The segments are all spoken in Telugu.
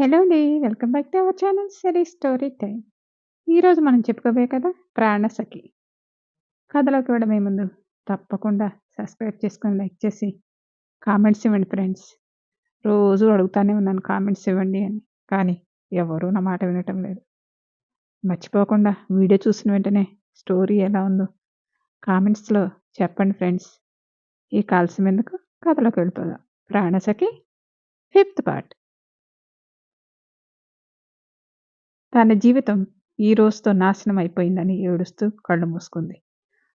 హలో అండి. Welcome back to our channel Siri story time. ఈరోజు మనం చెప్పుకోబోయే కదా 'ప్రాణసఖి'. కథలోకి వెళ్ళమే ముందు తప్పకుండా సబ్స్క్రైబ్ చేసుకొని, లైక్ చేసి, కామెంట్స్ ఇవ్వండి ఫ్రెండ్స్. రోజు అడుగుతానే ఉన్నాను కామెంట్స్ ఇవ్వండి అని. కానీ ఎవరూ నా మాట వినటం లేదు. మర్చిపోకుండా వీడియో చూసిన వెంటనే స్టోరీ ఎలా ఉందో కామెంట్స్‌లో చెప్పండి ఫ్రెండ్స్. ఈ ఆలస్యం ఎందుకు కథలోకి వెళ్ళిపోదాం. 'Pranasakhi' fifth part. తన జీవితం ఈ రోజుతో నాశనం అయిపోయిందని ఏడుస్తూ కళ్ళు మూసుకుంది.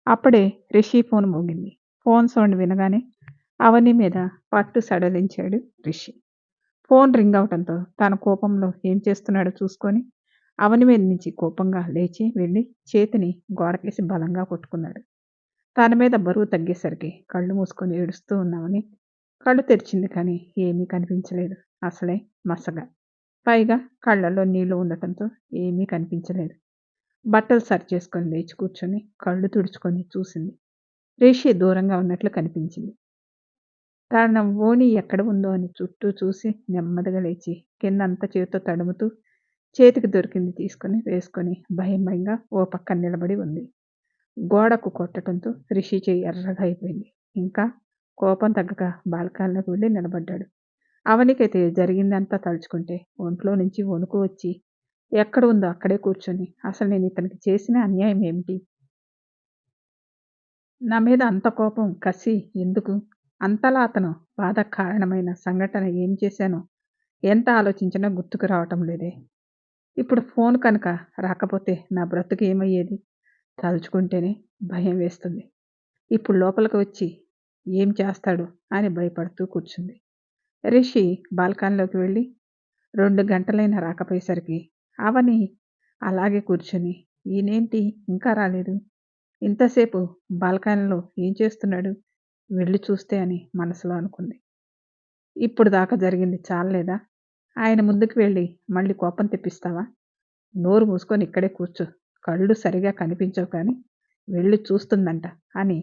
అప్పుడే రిషి ఫోన్ మోగింది. ఫోన్ సౌండ్ వినగానే అవని మీద పట్టు సడలించాడు రిషి. ఫోన్ రింగ్ అవటంతో తన కోపంలో ఏం చేస్తున్నాడో చూసుకొని అవని మీద నుంచి కోపంగా లేచి వెళ్ళి చేతిని గోడకేసి బలంగా కొట్టుకున్నాడు. తన మీద బరువు తగ్గేసరికి కళ్ళు మూసుకొని ఏడుస్తూ ఉన్నామని కళ్ళు తెరిచింది కానీ ఏమీ కనిపించలేదు. అసలే మసగా పైగా కళ్ళల్లో నీళ్ళు ఉండటంతో ఏమీ కనిపించలేదు. బట్టలు సరిచేసుకొని లేచి కూర్చొని కళ్ళు తుడుచుకొని చూసింది. రిషి దూరంగా ఉన్నట్లు కనిపించింది. తన ఓణి ఎక్కడ ఉందో అని చుట్టూ చూసి నెమ్మదిగా లేచి కిందంతా చేతితో తడుముతూ చేతికి దొరికింది తీసుకొని వేసుకొని భయం భయంగా ఓ పక్కన నిలబడి ఉంది. గోడకు కొట్టడంతో రిషి చేయి ఎర్రగా అయిపోయింది. ఇంకా కోపం తగ్గక బాల్కనీలోకి వెళ్ళి నిలబడ్డాడు. అవనికైతే జరిగిందంతా తలుచుకుంటే ఒంట్లో నుంచి వణుకు వచ్చి ఎక్కడ ఉందో అక్కడే కూర్చొని అసలు నేను ఇతనికి చేసిన అన్యాయం ఏమిటి? నా మీద అంత కోపం, కసి ఎందుకు? అంతలా అతను బాధ కారణమైన సంఘటన ఏం చేశానో ఎంత ఆలోచించినా గుర్తుకు రావటం లేదే. ఇప్పుడు ఫోన్ కనుక రాకపోతే నా బ్రతుకు ఏమయ్యేది? తలుచుకుంటేనే భయం వేస్తుంది. ఇప్పుడు లోపలికి వచ్చి ఏం చేస్తాడు అని భయపడుతూ కూర్చుంది. రిషి బాల్కాన్లోకి వెళ్ళి రెండు గంటలైన రాకపోయేసరికి అవని అలాగే కూర్చొని ఈయనేంటి ఇంకా రాలేదు? ఇంతసేపు బాల్కనీలో ఏం చేస్తున్నాడు? వెళ్ళి చూస్తే అని మనసులో అనుకుంది. ఇప్పుడు దాకా జరిగింది చాలలేదా ఆయన ముందుకు వెళ్ళి మళ్ళీ కోపం తెప్పిస్తావా? నోరు మూసుకొని ఇక్కడే కూర్చో. కళ్ళు సరిగా కనిపించవు కానీ వెళ్ళి చూస్తుందంట అని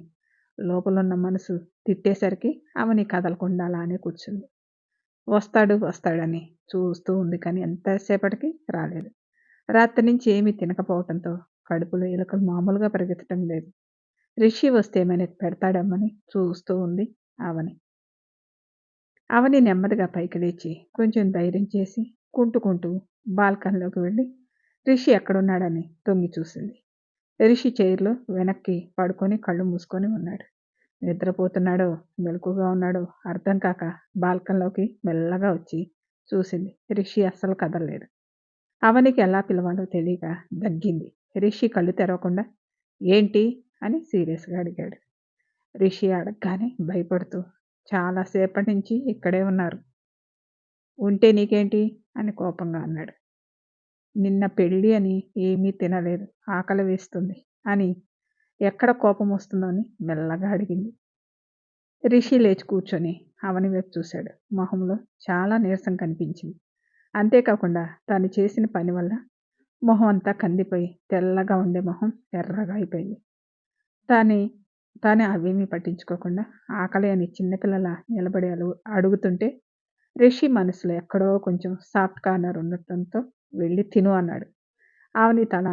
లోపలున్న మనసు తిట్టేసరికి అవని కదలకుండా అలానే కూర్చుంది. వస్తాడు వస్తాడని చూస్తూ ఉంది కానీ ఎంతసేపటికి రాలేదు. రాత్రి నుంచి ఏమీ తినకపోవటంతో కడుపులో ఎలుకలు మామూలుగా పరిగెత్తటం లేదు. రిషి వస్తే ఏమైనా పెడతాడమ్మని చూస్తూ ఉంది అవని. అవని నెమ్మదిగా పైకి లేచి కొంచెం ధైర్యం చేసి కుంటుకుంటూ బాల్కనీలోకి వెళ్ళి రిషి ఎక్కడున్నాడని తొంగి చూసింది. రిషి చైర్లో వెనక్కి పడుకొని కళ్ళు మూసుకొని ఉన్నాడు. నిద్రపోతున్నాడో మెలకుగా ఉన్నాడో అర్థం కాక బాల్కనీలోకి మెల్లగా వచ్చి చూసింది. రిషి అస్సలు కదలలేదు. అవనికి ఎలా పిలవాలో తెలియక దగ్గింది. రిషి కళ్ళు తెరవకుండా ఏంటి అని సీరియస్గా అడిగాడు. రిషి అడగగానే భయపడుతూ చాలా సేపటి నుంచి ఇక్కడే ఉన్నారు. ఉంటే నీకేంటి అని కోపంగా అన్నాడు. నిన్న పెళ్ళి అని ఏమీ తినలేదు ఆకలి వేస్తుంది అని ఎక్కడ కోపం వస్తుందో అని మెల్లగా అడిగింది. రిషి లేచి కూర్చొని అవని వైపు చూశాడు. మొహంలో చాలా నీరసం కనిపించింది. అంతేకాకుండా తను చేసిన పని వల్ల మొహం అంతా కందిపోయి తెల్లగా ఉండే మొహం ఎర్రగా అయిపోయింది. తాని తానే అవేమీ పట్టించుకోకుండా ఆకలి అని చిన్నపిల్లల నిలబడి అడుగు అడుగుతుంటే రిషి మనసులో ఎక్కడో కొంచెం సాఫ్ట్ కార్నర్ ఉండటంతో వెళ్ళి తిను అన్నాడు. ఆవని తల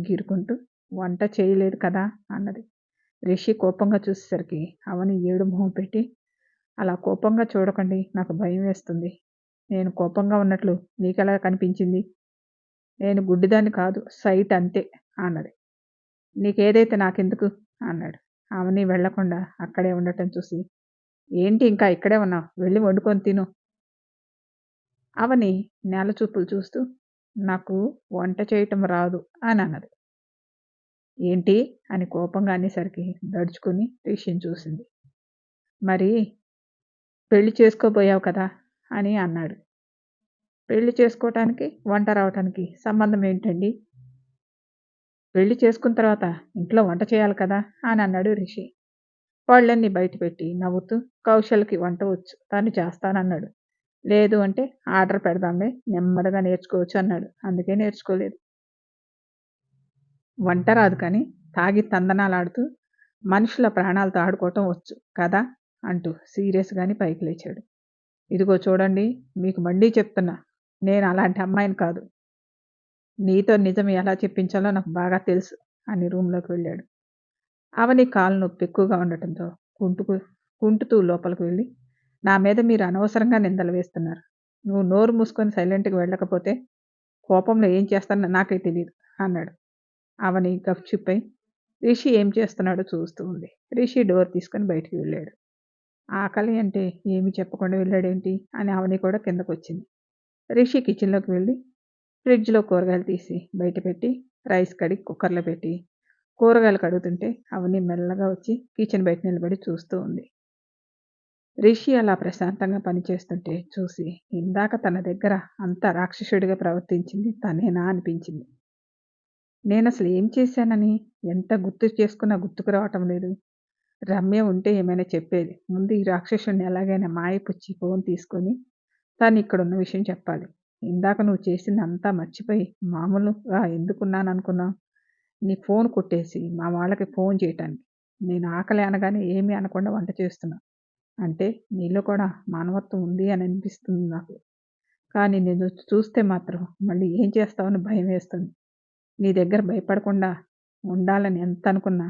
గీరుకుంటూ వంట చేయలేదు కదా అన్నది. రిషి కోపంగా చూసేసరికి అవని ఏడు మొహం పెట్టి అలా కోపంగా చూడకండి నాకు భయం వేస్తుంది. నేను కోపంగా ఉన్నట్లు నీకెలా కనిపించింది? నేను గుడ్డిదాన్ని కాదు సైట్ అంతే అన్నది. నీకేదైతే నాకెందుకు అన్నాడు. అవని వెళ్ళకుండా అక్కడే ఉండటం చూసి ఏంటి ఇంకా ఇక్కడే ఉన్నావు వెళ్ళి వండుకొని తిను. అవని నేల చూపులు చూస్తూ నాకు వంట చేయటం రాదు అని అన్నది. ఏంటి అని కోపంగా అనేసరికి దడుచుకుని రిషిని చూసింది. మరి పెళ్ళి చేసుకోబోయావు కదా అని అన్నాడు. పెళ్ళి చేసుకోవటానికి వంట రావటానికి సంబంధం ఏంటండి? పెళ్ళి చేసుకున్న తర్వాత ఇంట్లో వంట చేయాలి కదా అని అన్నాడు రిషి. పళ్ళన్నీ బయటపెట్టి నవ్వుతూ కౌశల్కి వంట వచ్చు తను చేస్తానన్నాడు. లేదు అంటే ఆర్డర్ పెడదాంలే నెమ్మదిగా నేర్చుకోవచ్చు అన్నాడు. అందుకే నేర్చుకోలేదు. వంట రాదు కానీ తాగి తందనాలాడుతూ మనుషుల ప్రాణాలతో ఆడుకోవటం వచ్చు కదా అంటూ సీరియస్గాని పైకి లేచాడు. ఇదిగో చూడండి మీకు మళ్ళీ చెప్తున్నా నేను అలాంటి అమ్మాయిని కాదు. నీతో నిజం ఎలా చెప్పించాలో నాకు బాగా తెలుసు అని రూమ్లోకి వెళ్ళాడు. అవని కాలు నొప్పి ఎక్కువగా ఉండటంతో కుంటుకు కుంటుతూ లోపలికి వెళ్ళి నా మీద మీరు అనవసరంగా నిందలు వేస్తున్నారు. నువ్వు నోరు మూసుకొని సైలెంట్గా వెళ్ళకపోతే కోపంలో ఏం చేస్తానో నాకే తెలియదు అన్నాడు. అవని గప్చుప్పై రిషి ఏం చేస్తున్నాడో చూస్తూ ఉంది. రిషి డోర్ తీసుకొని బయటికి వెళ్ళాడు. ఆకలి అంటే ఏమి చెప్పకుండా వెళ్ళాడేంటి? అని అవని కూడా కిందకు వచ్చింది రిషి కిచెన్లోకి వెళ్ళి ఫ్రిడ్జ్లో కూరగాయలు తీసి బయట పెట్టి రైస్ కడిగి కుక్కర్లో పెట్టి కూరగాయలు కడుగుతుంటే అవని మెల్లగా వచ్చి కిచెన్ బయట నిలబడి చూస్తూ ఉంది. రిషి అలా ప్రశాంతంగా పనిచేస్తుంటే చూసి ఇందాక తన దగ్గర అంత రాక్షసుడిగా ప్రవర్తించింది తనేనా? అనిపించింది. నేను అసలు ఏం చేశానని ఎంత గుర్తు చేసుకున్నా గుర్తుకు రావటం లేదు. రమ్య ఉంటే ఏమైనా చెప్పేది. ముందు ఈ రాక్షసుడిని ఎలాగైనా మాయపుచ్చి ఫోన్ తీసుకొని తను ఇక్కడ ఉన్న విషయం చెప్పాలి. ఇందాక నువ్వు చేసింది అంతా మర్చిపోయి మామూలుగా ఎందుకున్నాను అనుకున్నావు నీ ఫోన్ కొట్టేసి మా వాళ్ళకి ఫోన్ చేయటానికి. నేను ఆకలి అనగానే ఏమీ అనకుండా వంట చేస్తున్నా. అంటే నీలో కూడా మానవత్వం ఉంది అని అనిపిస్తుంది నాకు. కానీ నేను చూస్తే మాత్రం మళ్ళీ ఏం చేస్తావని భయం వేస్తుంది. నీ దగ్గర భయపడకుండా ఉండాలని ఎంత అనుకున్నా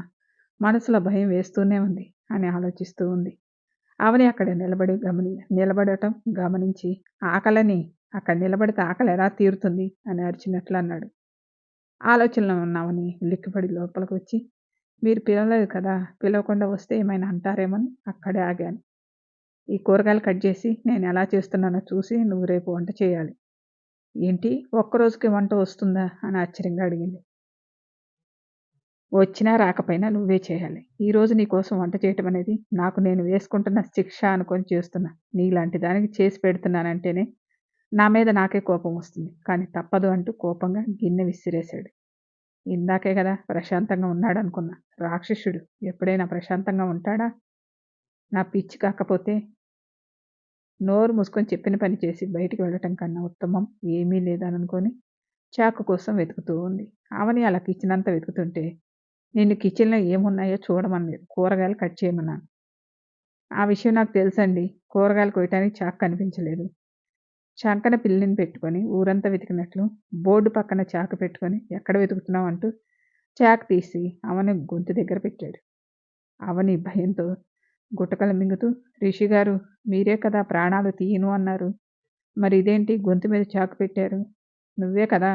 మనసులో భయం వేస్తూనే ఉంది అని ఆలోచిస్తూ ఉంది. అవని అక్కడ నిలబడి గమని నిలబడటం గమనించి ఆకలని అక్కడ నిలబడితే ఆకలి ఎలా తీరుతుంది అని అరిచినట్లు అన్నాడు. ఆలోచనలో ఉన్నామని లిక్కిపడి లోపలికి వచ్చి మీరు పిలవలేదు కదా పిలవకుండా వస్తే ఏమైనా అంటారేమని అక్కడే ఆగాను. ఈ కూరగాయలు కట్ చేసి నేను ఎలా చేస్తున్నానో చూసి నువ్వు రేపు వంట చేయాలి. ఏంటి? ఒక్కరోజుకి వంట వస్తుందా? అని ఆశ్చర్యంగా అడిగింది. వచ్చినా రాకపోయినా నువ్వే చేయాలి. ఈరోజు నీకోసం వంట చేయటం అనేది నాకు నేను వేసుకుంటున్న శిక్ష అనుకొని చేస్తున్నా. నీలాంటి దానికి చేసి పెడుతున్నానంటేనే నా మీద నాకే కోపం వస్తుంది. కానీ తప్పదు అంటూ కోపంగా గిన్నె విసిరేశాడు. ఇందాకే కదా ప్రశాంతంగా ఉన్నాడు అనుకున్నా రాక్షసుడు ఎప్పుడైనా ప్రశాంతంగా ఉంటాడా? నా పిచ్చి కాకపోతే నోరు మూసుకొని చెప్పిన పని చేసి బయటికి వెళ్ళటం కన్నా ఉత్తమం. ఏమీ లేదని అనుకొని చాకు కోసం వెతుకుతూ ఉంది. ఆమెని అలా కిచెన్ అంతా వెతుకుతుంటే నేను కిచెన్లో ఏమున్నాయో చూడమన్నది కూరగాయలు కట్ చేయమన్నాను. ఆ విషయం నాకు తెలుసండి. కూరగాయలు కొయ్యటానికి చాకు కనిపించలేదు. చంకన పిల్లిని పెట్టుకొని ఊరంతా వెతికినట్లు బోర్డు పక్కన చాకు పెట్టుకొని ఎక్కడ వెతుకుతున్నావు అంటూ చాకు తీసి అవని గొంతు దగ్గర పెట్టాడు. అవని భయంతో గుట్టకలు మింగుతూ రిషి గారు మీరే కదా ప్రాణాలు తీయను అన్నారు. మరి ఇదేంటి? గొంతు మీద చాకు పెట్టారు. నువ్వే కదా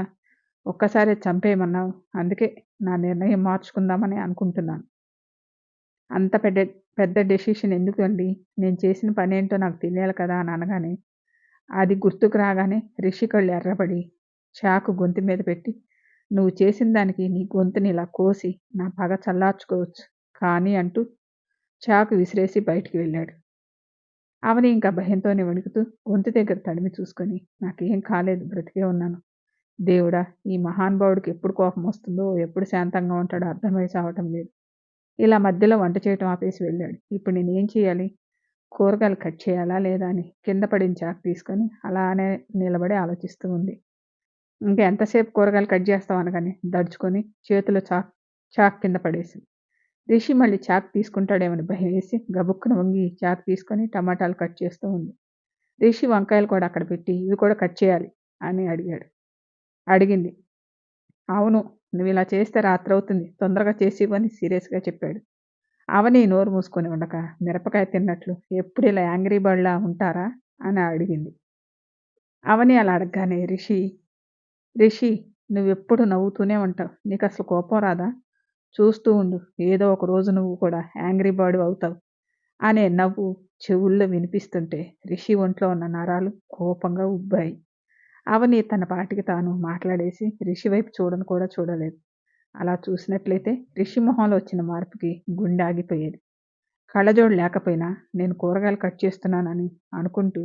ఒక్కసారి చంపేయమన్నావు. అందుకే నా నిర్ణయం మార్చుకుందామని అనుకుంటున్నాను. అంత పెద్ద పెద్ద డెసిషన్ ఎందుకు అండి నేను చేసిన పనేంటో నాకు తెలియాలి కదా అని అనగానే అది గుర్తుకు రాగానే రిషి కళ్ళు ఎర్రబడి చాకు గొంతు మీద పెట్టి నువ్వు చేసిన దానికి నీ గొంతుని ఇలా కోసి నా పగ చల్లార్చుకోవచ్చు. కానీ అంటూ చాకు విసిరేసి బయటికి వెళ్ళాడు. అవని ఇంకా భయంతోనే వణుకుతూ గొంతు దగ్గర తడిమి చూసుకొని నాకేం కాలేదు బ్రతికే ఉన్నాను. దేవుడా ఈ మహానుభావుడికి ఎప్పుడు కోపం వస్తుందో ఎప్పుడు శాంతంగా ఉంటాడో అర్థమై చావటం లేదు. ఇలా మధ్యలో వంట చేయటం ఆపేసి వెళ్ళాడు. ఇప్పుడు నేనేం చేయాలి? కూరగాయలు కట్ చేయాలా లేదా? అని కింద పడిన చాకు తీసుకొని అలానే నిలబడి ఆలోచిస్తూ ఉంది. ఇంకా ఎంతసేపు కూరగాయలు కట్ చేస్తాం అనగానే దడుచుకొని చేతిలో చాక్ చాక్ కింద పడేసింది. రిషి మళ్ళీ చాక్ తీసుకుంటాడేమని భయం వేసి గబుక్కున వంగి చాక్ తీసుకొని టమాటాలు కట్ చేస్తూ ఉంది. రిషి వంకాయలు కూడా అక్కడ పెట్టి ఇవి కూడా కట్ చేయాలి అని అడిగాడు. అడిగింది. అవును నువ్వు ఇలా చేస్తే రాత్రి అవుతుంది. తొందరగా చేసి ఇవ్వని సీరియస్గా చెప్పాడు. అవని నోరు మూసుకొని ఉండక మిరపకాయ తిన్నట్లు ఎప్పుడు ఇలా యాంగ్రీ బర్డ్లా ఉంటారా అని అడిగింది. అవని అలా అడగగానే రిషి రిషి నువ్వెప్పుడు నవ్వుతూనే ఉంటావు. నీకు అసలు కోపం రాదా? చూస్తూ ఉండు. ఏదో ఒక రోజు నువ్వు కూడా యాంగ్రీ బర్డ్ అవుతావు అనే నవ్వు చెవుల్లో వినిపిస్తుంటే రిషి ఒంట్లో ఉన్న నరాలు కోపంగా ఉబ్బాయి. అవని తన పాటికి తాను మాట్లాడేసి రిషి వైపు చూడను కూడా చూడలేదు. అలా చూసినట్లయితే రిషి మొహంలో వచ్చిన మార్పుకి గుండె ఆగిపోయేది. కళ్ళజోడు లేకపోయినా నేను కూరగాయలు కట్ చేస్తున్నానని అనుకుంటూ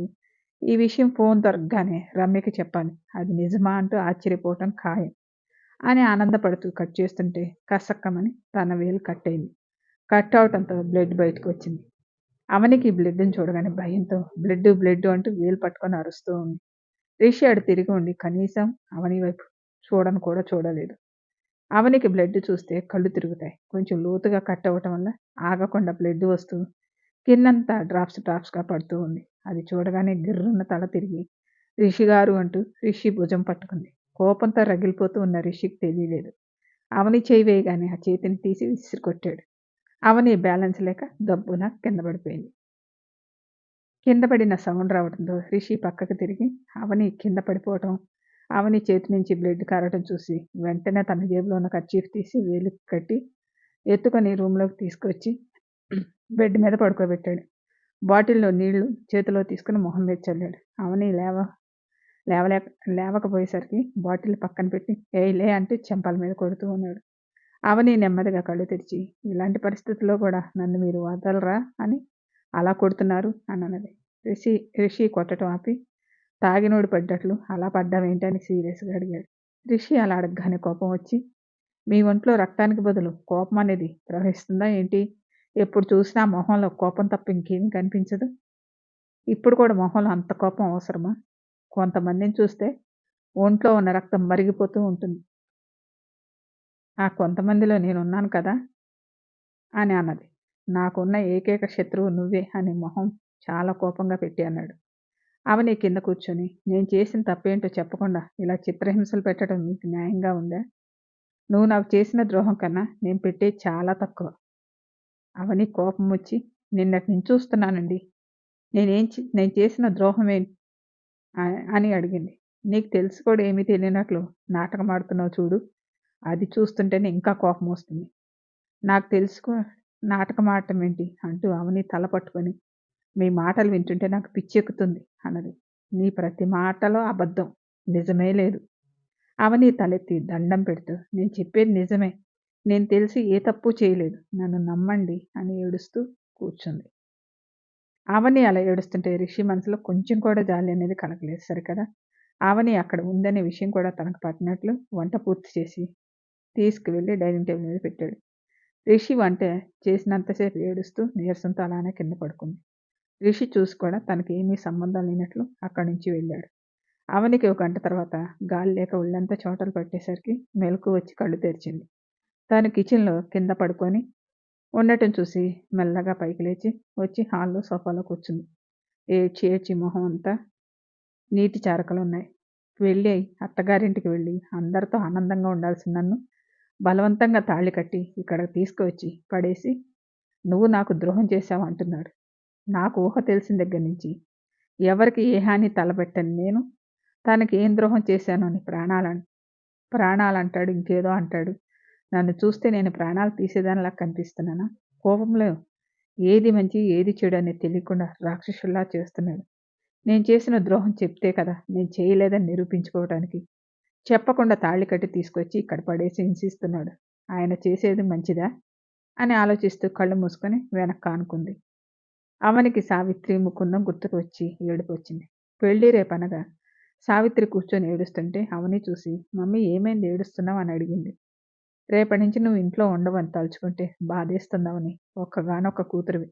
ఈ విషయం ఫోన్ దొరకగానే రమ్యకి చెప్పాలి అది నిజమా అంటూ ఆశ్చర్యపోవటం ఖాయం. అని ఆనందపడుతూ కట్ చేస్తుంటే కసక్కమని తన వేలు కట్ అయింది కట్ అవటంతో బ్లడ్ బయటకు వచ్చింది. అవనికి బ్లడ్ని చూడగానే భయంతో బ్లడ్ బ్లడ్ అంటూ వేలు పట్టుకొని అరుస్తూ ఉంది. రిషి అడు తిరిగి ఉండి కనీసం అవని వైపు చూడను కూడా చూడలేదు. అవనికి బ్లడ్ చూస్తే కళ్ళు తిరుగుతాయి. కొంచెం లోతుగా కట్ అవ్వటం వల్ల ఆగకుండా బ్లడ్ వస్తూ కిందంతా డ్రాప్స్ డ్రాప్స్గా పడుతూ ఉంది. అది చూడగానే గిర్రున్న తల తిరిగి రిషి గారు అంటూ రిషి భుజం పట్టుకుంది. కోపంతో రగిలిపోతూ ఉన్న రిషికి తెలియలేదు. అవని చేయి వేయగానే ఆ చేతిని తీసి విసిరి కొట్టాడు అవని బ్యాలెన్స్ లేక దబ్బున కింద పడిపోయింది. కింద పడిన సౌండ్ రావడంతో రిషి పక్కకు తిరిగి అవని కింద పడిపోవటం అవని చేతి నుంచి బ్లడ్ కారటం చూసి వెంటనే తన జేబులో ఉన్న కర్చీఫ్ తీసి వేలు కట్టి ఎత్తుకొని రూమ్లోకి తీసుకొచ్చి బెడ్ మీద పడుకోబెట్టాడు. బాటిల్లో నీళ్ళు చేతిలో తీసుకుని మొహం మీద చల్లాడు. అవని లేవ లేవలేక లేవకపోయేసరికి బాటిల్ పక్కన పెట్టి ఏలే అంటూ చెంపల మీద కొడుతూ ఉన్నాడు. అవని నెమ్మదిగా కళ్ళు తెరిచి ఇలాంటి పరిస్థితుల్లో కూడా నన్ను మీరు వదలరా అని అలా కొడుతున్నారు అని అన్నది. రిషి రిషి కొట్టడం ఆపి తాగినోడు పడ్డట్లు అలా పడ్డావేంటని సీరియస్గా అడిగాడు. రిషి అలా అడగగానే కోపం వచ్చి మీ ఒంట్లో రక్తానికి బదులు కోపం అనేది ప్రవహిస్తుందా ఏంటి? ఎప్పుడు చూసినా మొహంలో కోపం తప్ప ఇంకేమీ కనిపించదు. ఇప్పుడు కూడా మొహంలో అంత కోపం అవసరమా? కొంతమందిని చూస్తే ఒంట్లో ఉన్న రక్తం మరిగిపోతూ ఉంటుంది. ఆ కొంతమందిలో నేనున్నాను కదా అని అన్నది. నాకున్న ఏకైక శత్రువు నువ్వే అని మొహం చాలా కోపంగా పెట్టి అన్నాడు. అవని కింద కూర్చొని నేను చేసిన తప్పేంటో చెప్పకుండా ఇలా చిత్రహింసలు పెట్టడం మీకు న్యాయంగా ఉందా? నువ్వు నాకు చేసిన ద్రోహం కన్నా నేను పెట్టేది చాలా తక్కువ అవని కోపం వచ్చి నిన్నటి నుంచి చూస్తున్నానండి. నేనేం నేను చేసిన ద్రోహం ఏంటి? అని అడిగింది. నీకు తెలిసి కూడా ఏమీ తెలియనట్లు నాటకం ఆడుతున్నావు చూడు. అది చూస్తుంటేనే ఇంకా కోపం వస్తుంది. నాకు తెలుసుకో నాటకం ఆడటం ఏంటి? అంటూ అవని తల పట్టుకొని మీ మాటలు వింటుంటే నాకు పిచ్చెక్కుతుంది అన్నది. నీ ప్రతి మాటలో అబద్ధం. నిజమే లేదు. అవని తలెత్తి దండం పెడుతూ నేను చెప్పేది నిజమే. నేను తెలిసి ఏ తప్పు చేయలేదు. నన్ను నమ్మండి అని ఏడుస్తూ కూర్చుంది. ఆవని అలా ఏడుస్తుంటే రిషి మనసులో కొంచెం కూడా జాలి అనేది కలగలేదు సరికదా? ఆవని అక్కడ ఉందనే విషయం కూడా తనకు పట్టినట్లు వంట పూర్తి చేసి తీసుకువెళ్ళి డైనింగ్ టేబుల్ మీద పెట్టాడు. రిషి వంట చేసినంతసేపు ఏడుస్తూ నీరసంతో అలానే కింద పడుకుంది. రిషి చూసి కూడా తనకి ఏమీ సంబంధం లేనట్లు అక్కడి నుంచి వెళ్ళాడు. అవనికి ఒక గంట తర్వాత గాలి లేక ఒళ్ళంతా చోటలు పట్టేసరికి మెలకు వచ్చి కళ్ళు తెరిచింది. తాను కిచెన్లో కింద పడుకొని ఉండటం చూసి మెల్లగా పైకి లేచి వచ్చి హాల్లో సోఫాలో కూర్చుంది. ఏడ్చి ఏడ్చి మొహం అంతా నీటి చారకలు ఉన్నాయి. వెళ్ళి అత్తగారింటికి వెళ్ళి అందరితో ఆనందంగా ఉండాల్సిన నన్ను బలవంతంగా తాళి కట్టి ఇక్కడ తీసుకువచ్చి పడేసి నువ్వు నాకు ద్రోహం చేశావు అంటున్నాడు. నాకు ఊహ తెలిసిన దగ్గర నుంచి ఎవరికి ఏ హాని తలబెట్టని నేను తనకి ఏం ద్రోహం చేశాను అని ప్రాణాలని ప్రాణాలు అంటాడు ఇంకేదో అంటాడు. నన్ను చూస్తే నేను ప్రాణాలు తీసేదానిలా కనిపిస్తున్నానా? కోపంలో ఏది మంచి ఏది చెడు అనేది తెలియకుండా రాక్షసుల్లా చేస్తున్నాడు. నేను చేసిన ద్రోహం చెప్తే కదా నేను చేయలేదని నిరూపించుకోవటానికి. చెప్పకుండా తాళి కట్టి తీసుకొచ్చి ఇక్కడ పడేసి హింసిస్తున్నాడు. ఆయన చేసేది మంచిదా? అని ఆలోచిస్తూ కళ్ళు మూసుకొని వెనక్కి ఆనుకుంది. అవనికి సావిత్రి ముకుందం గుర్తుకు వచ్చి ఏడుపు వచ్చింది. పెళ్ళి రేపనగా. సావిత్రి కూర్చొని ఏడుస్తుంటే అవని చూసి మమ్మీ ఏమైంది? ఏడుస్తున్నావు? అని అడిగింది. రేపటి నుంచి నువ్వు ఇంట్లో ఉండవని తలుచుకుంటే బాధేస్తున్నావని ఒక్కగానొక్క కూతురువి.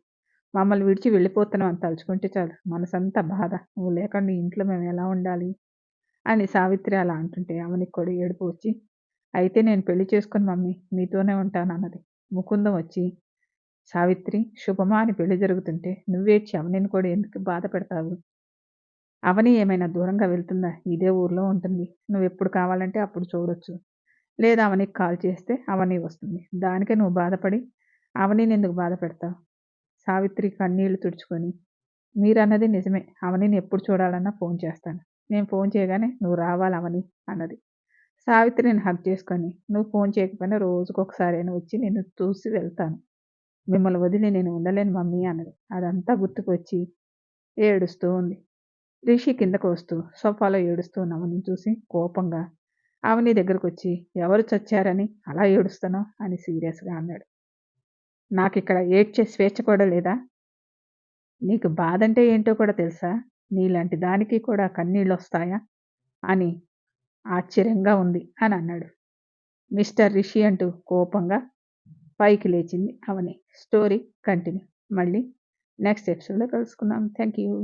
మమ్మల్ని విడిచి వెళ్ళిపోతున్నావు అని తలుచుకుంటే చాలు మనసంతా బాధ. నువ్వు లేకుండా ఇంట్లో మేము ఎలా ఉండాలి? అని సావిత్రి అలా అంటుంటే అవనికి కూడా ఏడుపు వచ్చి అయితే నేను పెళ్ళి చేసుకుని మమ్మీ మీతోనే ఉంటాను అన్నది. ముకుందం వచ్చి సావిత్రి శుభమా అని పెళ్ళి జరుగుతుంటే నువ్వేడ్చి అవనిని కూడా ఎందుకు బాధ పెడతావు? అవని ఏమైనా దూరంగా వెళ్తుందా? ఇదే ఊర్లో ఉంటుంది. నువ్వు ఎప్పుడు కావాలంటే అప్పుడు చూడొచ్చు. లేదా అవనికి కాల్ చేస్తే అవని వస్తుంది. దానికే నువ్వు బాధపడి అవనిని ఎందుకు బాధ పెడతావు సావిత్రి కన్నీళ్ళు తుడుచుకొని మీరన్నది నిజమే అవనిని ఎప్పుడు చూడాలన్నా ఫోన్ చేస్తాను. నేను ఫోన్ చేయగానే నువ్వు రావాలి అవని అన్నది. సావిత్రిని హక్ చేసుకొని నువ్వు ఫోన్ చేయకపోయినా రోజుకొకసారైనా వచ్చి నేను చూసి వెళ్తాను. మిమ్మల్ని వదిలి నేను ఉండలేను మమ్మీ అన్నది. అదంతా గుర్తుకొచ్చి ఏడుస్తూ ఉంది. రిషి కిందకు వస్తూ సోఫాలో ఏడుస్తూ ఉన్నవని చూసి కోపంగా అవని దగ్గరకు వచ్చి ఎవరు చచ్చారని అలా ఏడుస్తానో అని సీరియస్గా అన్నాడు. నాకు ఇక్కడ ఏడ్చే స్వేచ్ఛ కూడా లేదా? నీకు బాధ అంటే ఏంటో కూడా తెలుసా? నీలాంటి దానికి కూడా కన్నీళ్ళు వస్తాయా అని ఆశ్చర్యంగా ఉంది అని అన్నాడు. మిస్టర్ రిషి అంటూ కోపంగా పైకి లేచింది అవని. Story continue. మళ్ళీ నెక్స్ట్ ఎపిసోడ్లో కలుసుకుందాం. Thank you